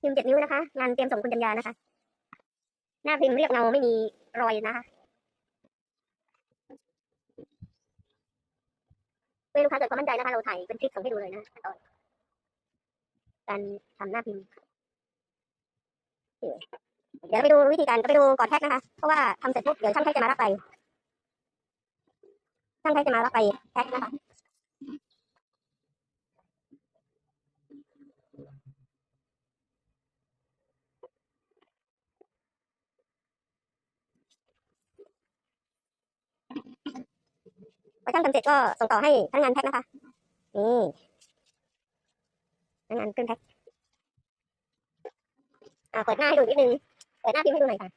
พิมพ์เจ็ดนิ้วนะคะ งานเตรียมส่งคุณจัญญานะคะ หน้าพิมพ์เรียบเงาไม่มีรอยนะคะเพื่อลูกค้าเกิดความมั่นใจนะคะ เราถ่ายเป็นคลิปส่งให้ดูเลยนะขั้นตอนการทำหน้าพิมพ์เดี๋ยวไปดูวิธีการก็ไปดูก่อนแพ็คนะคะ เพราะว่าทำเสร็จปุ๊บเดี๋ยวช่างแพ็คจะมารับไปช่างแพ็คจะมารับไปแพ็คนะคะ อช่างทำเสร็จก็ส่งต่อให้พนักงานแพ็คนะคะ นี่พนักงานขึ้นแพ็คอ่าเปิดหน้าให้ดูนิดนึง เปิดหน้าพิมพ์ให้ดูหน่อยค่ะ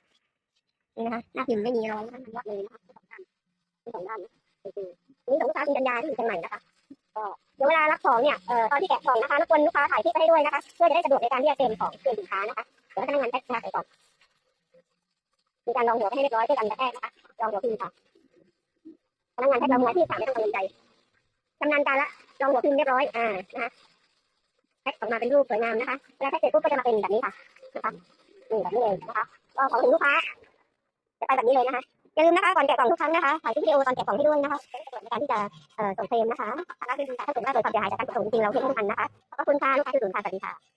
นี่นะคะ หน้าพิมพ์ไม่มีรอยมันวัดเลยนะคะทั้งสองด้านทั้งสองด้านนี่ของลูกค้าคุณจัญญาที่อยู่เชียงใหม่นะคะ ก็เดี๋ยวเวลารับของเนี่ย เอ่อ ตอนที่แกะกล่องนะคะรบกวนลูกค้าถ่ายคลิปให้ด้วยนะคะ เพื่อจะได้สะดวกในการที่จะเตรียมของเตรียมสินค้านะคะเดี๋ยวพนักงานแพ็คนะคะใส่กล่องมีการรองหัวให้เรียบร้อยเพื่อกันกระแทกนะคะรองหัวพิมพ์ค่ะ นักงานแพ็คเรามืออาชีพค่ะไม่ต้องกังวลใจชำนาญการละรองหัวพิมพ์เรียบร้อยอ่านะคะแพ็คออกมาเป็นรูปสวยงามนะคะเวลาแพ็คเสร็จปุ๊บก็จะมาเป็นแบบนี้ค่ะนะคะนี่แบบนี้เลยนะคะก็ของถึงลูกค้าจะไปแบบนี้เลยนะคะอย่าลืมนะคะก่อนแกะกล่องทุกครั้งนะคะถ่ายคลิปวิดีโอตอนแกะกล่องให้ด้วยนะคะในการที่จะเอ่อส่งเคลมนะคะถ้าเป็นถ้าเกิดว่าเกิดความเสียหายจากการขนส่งจริงเราเคลมทุกอันนะคะขอบคุณค่ะลูกค้าที่ศูนย์ค่ะสวัสดีค่ะ